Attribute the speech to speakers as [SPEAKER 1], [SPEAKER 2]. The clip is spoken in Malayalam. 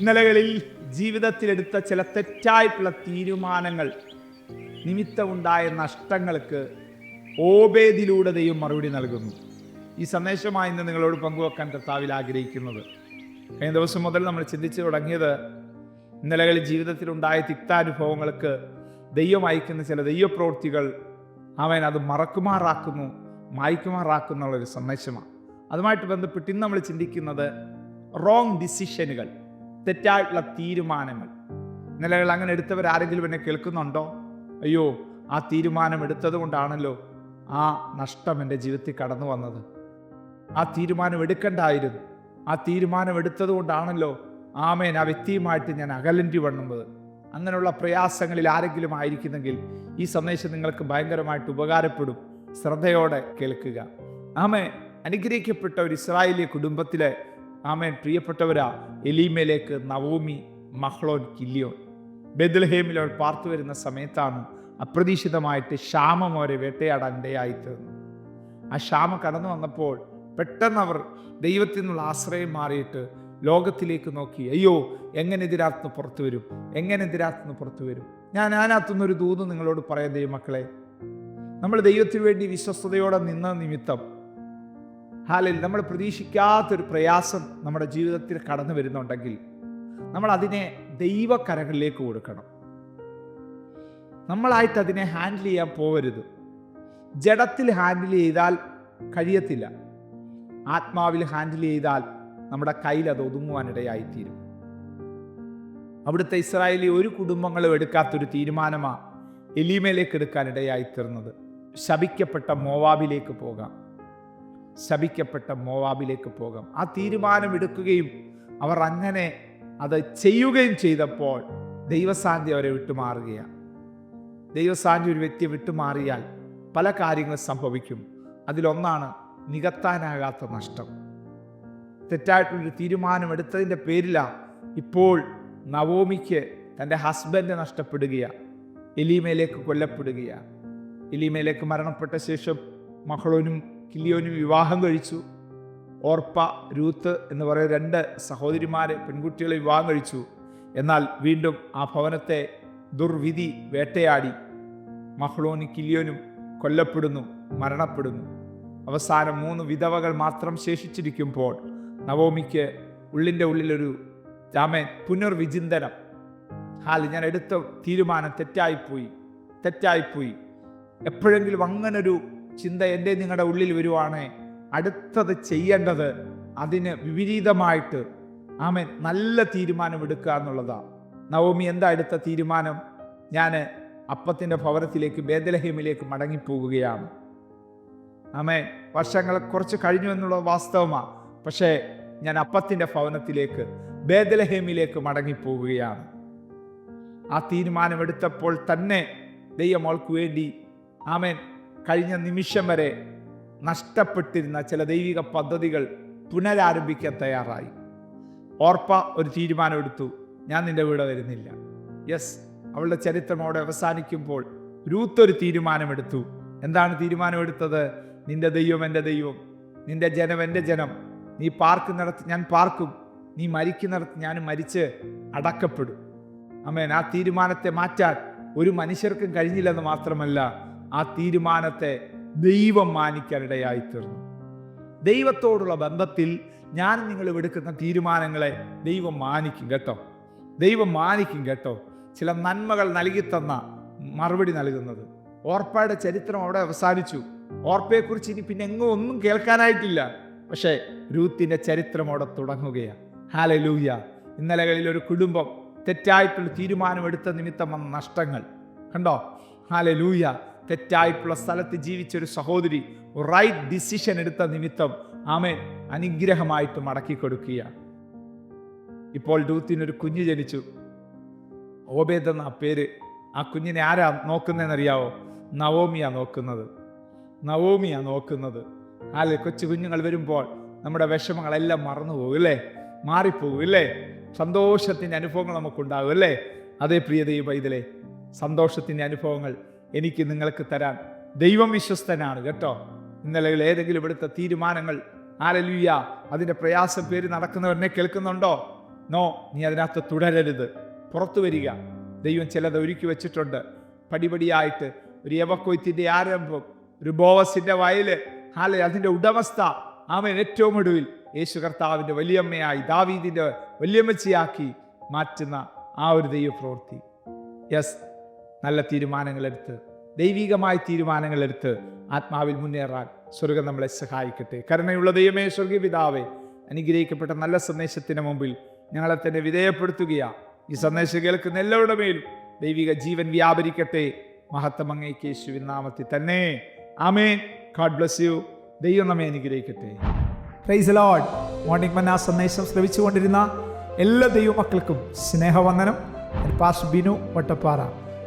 [SPEAKER 1] ഇന്നലകളിൽ ജീവിതത്തിലെടുത്ത ചില തെറ്റായിട്ടുള്ള തീരുമാനങ്ങൾ നിമിത്തമുണ്ടായ നഷ്ടങ്ങൾക്ക് ഓബേദിലൂടെ ദൈവം മറുപടി നൽകുന്നു. ഈ സന്ദേശമായി ഇന്ന് നിങ്ങളോട് പങ്കുവെക്കാൻ കർത്താവിൽ ആഗ്രഹിക്കുന്നത്. കഴിഞ്ഞ ദിവസം മുതൽ നമ്മൾ ചിന്തിച്ചു തുടങ്ങിയത് ഇന്നലകളിൽ ജീവിതത്തിലുണ്ടായ തിക്താനുഭവങ്ങൾക്ക് ദൈവം അയക്കുന്ന ചില ദൈവപ്രവൃത്തികൾ അവൻ അത് മറക്കുമാറാക്കുന്നു മായ്ക്കുമാറാക്കുന്നുള്ളൊരു സന്ദേശമാണ്. അതുമായിട്ട് ബന്ധപ്പെട്ട് ഇന്ന് നമ്മൾ ചിന്തിക്കുന്നത് റോങ് ഡിസിഷനുകൾ തെറ്റായിട്ടുള്ള തീരുമാനങ്ങൾ. നിലകൾ അങ്ങനെ എടുത്തവർ ആരെങ്കിലും എന്നെ കേൾക്കുന്നുണ്ടോ? അയ്യോ ആ തീരുമാനം എടുത്തത് കൊണ്ടാണല്ലോ ആ നഷ്ടം എന്റെ ജീവിതത്തിൽ കടന്നു വന്നത്. ആ തീരുമാനം എടുക്കണ്ടായിരുന്നു. ആ തീരുമാനം എടുത്തത് കൊണ്ടാണല്ലോ ആമേൻ ആ വ്യക്തിയുമായിട്ട് ഞാൻ അകലന്റി വണ്ണുന്നത്. അങ്ങനെയുള്ള പ്രയാസങ്ങളിൽ ആരെങ്കിലും ആയിരിക്കുന്നെങ്കിൽ ഈ സന്ദേശം നിങ്ങൾക്ക് ഭയങ്കരമായിട്ട് ഉപകാരപ്പെടും. ശ്രദ്ധയോടെ കേൾക്കുക. ആമേ അനുഗ്രഹിക്കപ്പെട്ട ഒരു ഇസ്രായേലി കുടുംബത്തിലെ ആമേൻ. പ്രിയപ്പെട്ടവരാ എലീമയിലേക്ക് നവോമി മഹ്ലോൻ കില്ലിയോൻ. ബദൽഹേമിൽ അവർ പാർത്തു വരുന്ന സമയത്താണ് അപ്രതീക്ഷിതമായിട്ട് ക്ഷാമം അവരെ വേട്ടയാടാൻ ഇടയായിത്തീർന്നു ആ ക്ഷാമ കടന്നു വന്നപ്പോൾ പെട്ടെന്ന് അവർ ദൈവത്തിൽ നിന്നുള്ള ആശ്രയം മാറിയിട്ട് ലോകത്തിലേക്ക് നോക്കി. അയ്യോ എങ്ങനെ ഇതിനകത്തുനിന്ന് പുറത്തു വരും? എങ്ങനെ ഇതിനകത്തുനിന്ന് പുറത്തു വരും? ഞാൻ അതിനകത്തുനിന്ന് ഒരു ദൂത് നിങ്ങളോട് പറയാം ദൈവമക്കളെ. നമ്മൾ ദൈവത്തിന് വേണ്ടി വിശ്വസ്തയോടെ നിന്ന നിമിത്തം ഹാലിൽ നമ്മൾ പ്രതീക്ഷിക്കാത്തൊരു പ്രയാസം നമ്മുടെ ജീവിതത്തിൽ കടന്നു വരുന്നുണ്ടെങ്കിൽ നമ്മൾ അതിനെ ദൈവക്കരങ്ങളിലേക്ക് കൊടുക്കണം. നമ്മളായിട്ട് അതിനെ ഹാൻഡിൽ ചെയ്യാൻ പോകരുത് ജഡത്തിൽ ഹാൻഡിൽ ചെയ്താൽ കഴിയത്തില്ല. ആത്മാവിൽ ഹാൻഡിൽ ചെയ്താൽ നമ്മുടെ കയ്യിൽ അത് ഒതുങ്ങുവാനിടയായിത്തീരും. അവിടുത്തെ ഇസ്രായേലി ഒരു കുടുംബങ്ങളും എടുക്കാത്തൊരു തീരുമാനമാണ് എലീമയിലേക്ക് എടുക്കാനിടയായിത്തീർന്നത് ശപിക്കപ്പെട്ട മോവാബിലേക്ക് പോകാം. ശപിക്കപ്പെട്ട മോവാബിലേക്ക് പോകാം. ആ തീരുമാനം എടുക്കുകയും അവർ അങ്ങനെ അത് ചെയ്യുകയും ചെയ്തപ്പോൾ ദൈവസാന്തി അവരെ വിട്ടുമാറുകയാണ്. ദൈവസാന്തി ഒരു വ്യക്തിയെ വിട്ടുമാറിയാൽ പല കാര്യങ്ങളും സംഭവിക്കും. അതിലൊന്നാണ് നികത്താനാകാത്ത നഷ്ടം. തെറ്റായിട്ടുള്ളൊരു തീരുമാനം എടുത്തതിന്റെ പേരിലാണ് ഇപ്പോൾ നവോമിക്ക് തന്റെ ഹസ്ബൻഡ് നഷ്ടപ്പെടുകയാണ് എലീമയിലേക്ക് കൊല്ലപ്പെടുകയാണ് എലീമയിലേക്ക് മരണപ്പെട്ട ശേഷം മഹളോനും കിലിയോനും വിവാഹം കഴിച്ചു. ഓർപ്പ രൂത്ത് എന്ന് പറയുന്ന രണ്ട് സഹോദരിമാരെ പെൺകുട്ടികളെ വിവാഹം കഴിച്ചു. എന്നാൽ വീണ്ടും ആ ഭവനത്തെ ദുർവിധി വേട്ടയാടി. മഹ്ളോനും കിലിയോനും കൊല്ലപ്പെടുന്നു മരണപ്പെടുന്നു. അവസാനം മൂന്ന് വിധവകൾ മാത്രം ശേഷിച്ചിരിക്കുമ്പോൾ നവോമിക്ക് ഉള്ളിന്റെ ഉള്ളിലൊരു രാമൻ പുനർവിചിന്തനം. ഹാൽ ഞാൻ എടുത്ത തീരുമാനം തെറ്റായിപ്പോയി. തെറ്റായിപ്പോയി. എപ്പോഴെങ്കിലും അങ്ങനൊരു ചിന്ത എന്റെ നിങ്ങളുടെ ഉള്ളിൽ വരുവാണ്. അടുത്തത് ചെയ്യേണ്ടത് അതിന് വിപരീതമായിട്ട് ആമൻ നല്ല തീരുമാനം എടുക്കുക എന്നുള്ളതാണ് നവോമി എന്താ എടുത്ത തീരുമാനം? ഞാൻ അപ്പത്തിന്റെ ഭവനത്തിലേക്ക് ബേദലഹീമിലേക്ക് മടങ്ങിപ്പോകുകയാണ്. ആമേ വർഷങ്ങൾ കുറച്ച് കഴിഞ്ഞു എന്നുള്ളത് വാസ്തവമാണ് പക്ഷേ ഞാൻ അപ്പത്തിന്റെ ഭവനത്തിലേക്ക് ബേദലഹേമിലേക്ക് മടങ്ങിപ്പോവുകയാണ് ആ തീരുമാനമെടുത്തപ്പോൾ തന്നെ ദെയ്യമോൾക്ക് വേണ്ടി ആമേൻ കഴിഞ്ഞ നിമിഷം വരെ നഷ്ടപ്പെട്ടിരുന്ന ചില ദൈവിക പദ്ധതികൾ പുനരാരംഭിക്കാൻ തയ്യാറായി. ഓർപ്പ ഒരു തീരുമാനമെടുത്തു ഞാൻ നിന്റെ വീട് വരുന്നില്ല. യെസ് അവളുടെ ചരിത്രം അവിടെ അവസാനിക്കുമ്പോൾ രൂത്ത് ഒരു തീരുമാനമെടുത്തു എന്താണ് തീരുമാനമെടുത്തത് നിന്റെ ദൈവം എന്റെ ദൈവം. നിന്റെ ജനം എന്റെ ജനം. നീ പാർക്കുന്നിടത്ത് ഞാൻ പാർക്കും. നീ മരിക്കുന്നിടത്ത് ഞാൻ മരിച്ച് അടക്കപ്പെടും. അമ്മേൻ ആ തീരുമാനത്തെ മാറ്റാൻ ഒരു മനുഷ്യർക്കും കഴിഞ്ഞില്ലെന്ന് മാത്രമല്ല ആ തീരുമാനത്തെ ദൈവം മാനിക്കാനിടയായി തീർന്നു ദൈവത്തോടുള്ള ബന്ധത്തിൽ ഞാൻ നിങ്ങൾ എടുക്കുന്ന തീരുമാനങ്ങളെ ദൈവം മാനിക്കും കേട്ടോ. ദൈവം മാനിക്കും കേട്ടോ. ചില നന്മകൾ നൽകി തന്ന മറുപടി നൽകുന്നത്. ഓർപ്പയുടെ ചരിത്രം അവിടെ അവസാനിച്ചു. ഓർപ്പയെക്കുറിച്ച് ഇനി പിന്നെ എങ്ങും ഒന്നും കേൾക്കാനായിട്ടില്ല. പക്ഷേ രൂത്തിന്റെ ചരിത്രം അവിടെ തുടങ്ങുകയാണ്. ഹാലെ ലൂയ ഇന്നലകളിൽ ഒരു കുടുംബം തെറ്റായിട്ടുള്ള തീരുമാനമെടുത്ത നിമിത്തം വന്ന നഷ്ടങ്ങൾ. കണ്ടോ? ഹാലെ ലൂയ തെറ്റായിട്ടുള്ള സ്ഥലത്ത് ജീവിച്ച ഒരു സഹോദരി റൈറ്റ് ഡിസിഷൻ എടുത്ത നിമിത്തം ആമേൻ അനുഗ്രഹമായിട്ട് മടക്കി കൊടുക്കുകയാണ് ഇപ്പോൾ ഡൂത്തിനൊരു കുഞ്ഞ് ജനിച്ചു. ഓബേദ് എന്ന പേര്. ആ കുഞ്ഞിനെ ആരാ നോക്കുന്നതെന്നറിയാവോ? നവോമിയാ നോക്കുന്നത്. നവോമിയാ നോക്കുന്നത്. അല്ലെ? കൊച്ചു കുഞ്ഞുങ്ങൾ വരുമ്പോൾ നമ്മുടെ വിഷമങ്ങളെല്ലാം മറന്നു പോകും അല്ലേ? മാറിപ്പോകും അല്ലേ സന്തോഷത്തിന്റെ അനുഭവങ്ങൾ നമുക്കുണ്ടാകും അല്ലേ? അതേ പ്രിയ ദൈവ ഇതിലെ സന്തോഷത്തിന്റെ അനുഭവങ്ങൾ എനിക്ക് നിങ്ങൾക്ക് തരാൻ ദൈവം വിശ്വസ്തനാണ് കേട്ടോ. ഇന്നലെ ഏതെങ്കിലും ഇവിടുത്തെ തീരുമാനങ്ങൾ ആലലുയ്യ അതിന്റെ പ്രയാസം പേര് നടക്കുന്നവരെന്നെ കേൾക്കുന്നുണ്ടോ? നോ നീ അതിനകത്ത് തുടരരുത്. പുറത്തു വരിക. ദൈവം ചിലത് ഒരുക്കി വെച്ചിട്ടുണ്ട്. പടിപടിയായിട്ട് ഒരു യവക്കൊയ്ത്തിന്റെ ആരംഭം ഒരു ബോവസിന്റെ വയൽ ഹാലെ അതിന്റെ ഉടമസ്ഥ അവൻ ഏറ്റവും ഒടുവിൽ യേശു കർത്താവിന്റെ വലിയമ്മയായി ദാവീദിന്റെ വലിയമ്മച്ചിയാക്കി മാറ്റുന്ന ആ ഒരു ദൈവപ്രവൃത്തി. യെസ് നല്ല തീരുമാനങ്ങളെടുത്ത് ദൈവികമായ തീരുമാനങ്ങളെടുത്ത് ആത്മാവിൽ മുന്നേറാൻ സ്വർഗം നമ്മളെ സഹായിക്കട്ടെ. കരുണയുള്ള ദൈവമേ സ്വർഗീയ പിതാവേ അനുഗ്രഹിക്കപ്പെട്ട നല്ല സന്ദേശത്തിന് മുമ്പിൽ ഞങ്ങളെ തന്നെ വിധേയപ്പെടുത്തുകയാ. ഈ സന്ദേശം കേൾക്കുന്ന എല്ലാവരുടെ മേലും ദൈവിക ജീവൻ വ്യാപരിക്കട്ടെ. മഹത്വം അങ്ങേക്ക് യേശുവിൻ നാമത്തിൽ തന്നെ. ആമേൻ. ഗാഡ് ബ്ലസ് യു ദൈവം നമ്മെ അനുഗ്രഹിക്കട്ടെ. പ്രൈസ് ലോഡ് മോർണിംഗ് മന്ന സന്ദേശം ശ്രവിച്ചുകൊണ്ടിരുന്ന എല്ലാ ദൈവമക്കൾക്കും സ്നേഹവന്ദനം. ഞാൻ പാസ് ബിനു വട്ടപ്പാറ.